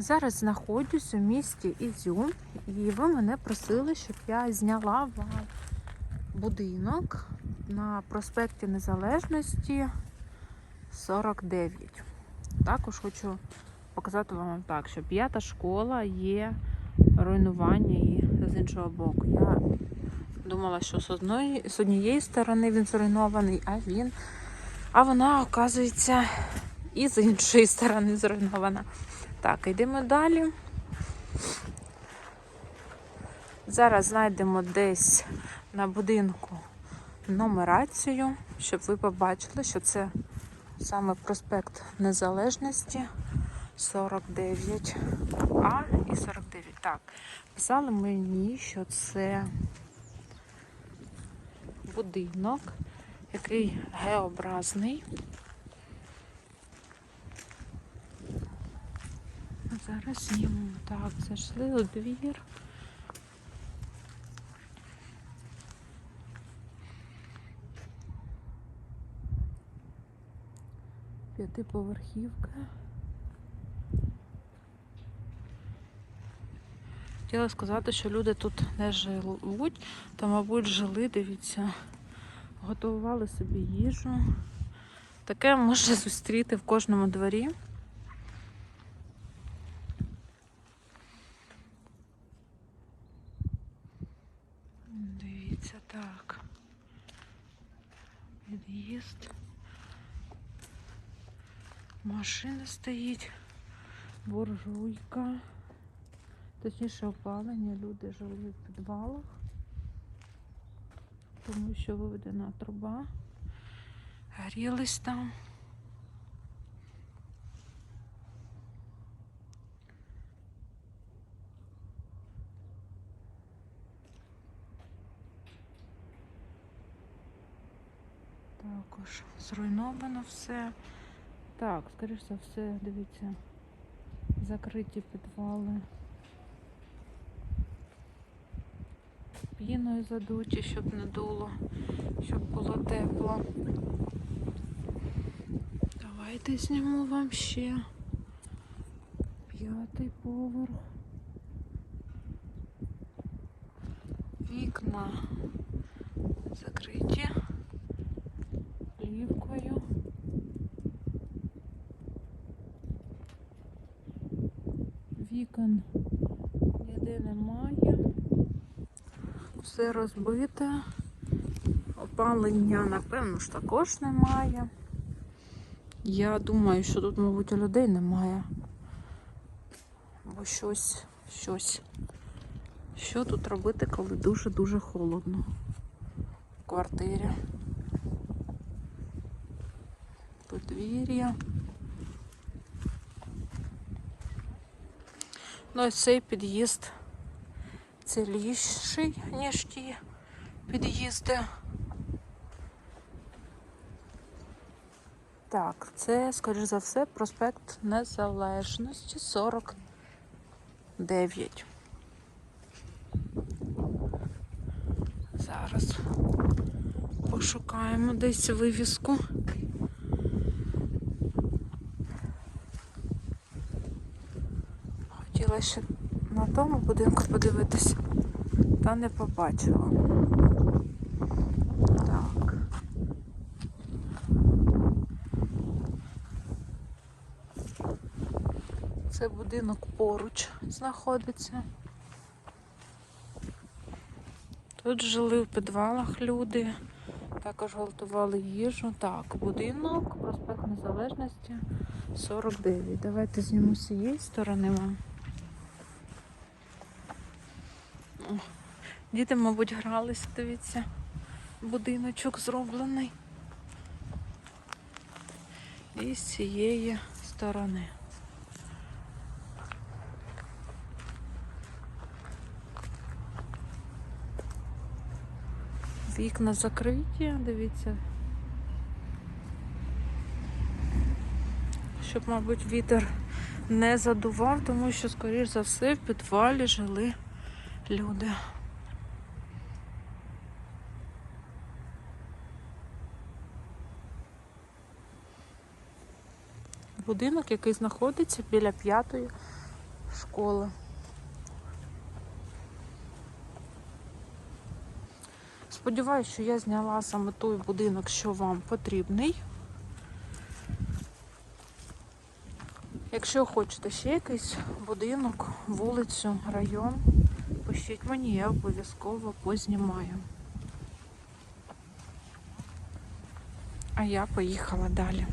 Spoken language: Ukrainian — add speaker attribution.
Speaker 1: Зараз знаходжусь у місті Ізюм, і ви мене просили, щоб я зняла вам будинок на проспекті Незалежності 49. Також хочу показати вам так, що п'ята школа є руйнування і з іншого боку. Я думала, що з одної з однієї сторони він зруйнований, а він, а вона, оказується, і з іншої сторони зруйнована. Так, йдемо далі. Зараз знайдемо десь на будинку нумерацію, щоб ви побачили, що це саме проспект Незалежності 49 А і 49. Так, писали мені, що це будинок, який геобразний. Знімемо. Так, зайшли у двір. П'ятиповерхівка. Хотіла сказати, що люди тут не живуть, то, мабуть, жили, дивіться, готували собі їжу. Таке можна зустріти в кожному дворі. Дивіться, так. Під'їзд. Машина стоїть, буржуйка. Точніше опалення, люди жили в підвалах, тому що виведена труба. Грілись там. Також зруйновано все. Так, скоріш за все, дивіться, закриті підвали. Піною задуті, щоб не дуло, щоб було тепло. Давайте зніму вам ще п'ятий поверх. Вікна закриті Вікон ніде немає. Все розбите. Опалення, напевно ж, також немає. Я думаю, що тут, мабуть, людей немає. Бо щось, щось. Що тут робити, коли дуже-дуже холодно в квартирі? Подвір'я. Ну, ось цей під'їзд ціліший, ніж ті під'їзди. Так, це, скоріш за все, проспект Незалежності 49. Зараз пошукаємо десь вивіску. Хотіла ще на тому будинку подивитися, та не побачила. Це будинок поруч знаходиться. Тут жили в підвалах люди, також готували їжу. Так, будинок, проспект Незалежності 49. Давайте зніму з цієї сторони вам. Діти, мабуть, гралися, дивіться. Будиночок зроблений. І з цієї сторони. Вікна закриті, дивіться. Щоб, мабуть, вітер не задував, тому що, скоріш за все, в підвалі жили люди. Будинок, який знаходиться біля п'ятої школи. Сподіваюся, що я зняла саме той будинок, що вам потрібний. Якщо хочете ще якийсь будинок, вулицю, район, пишіть мені, я обов'язково познімаю. А я поїхала далі.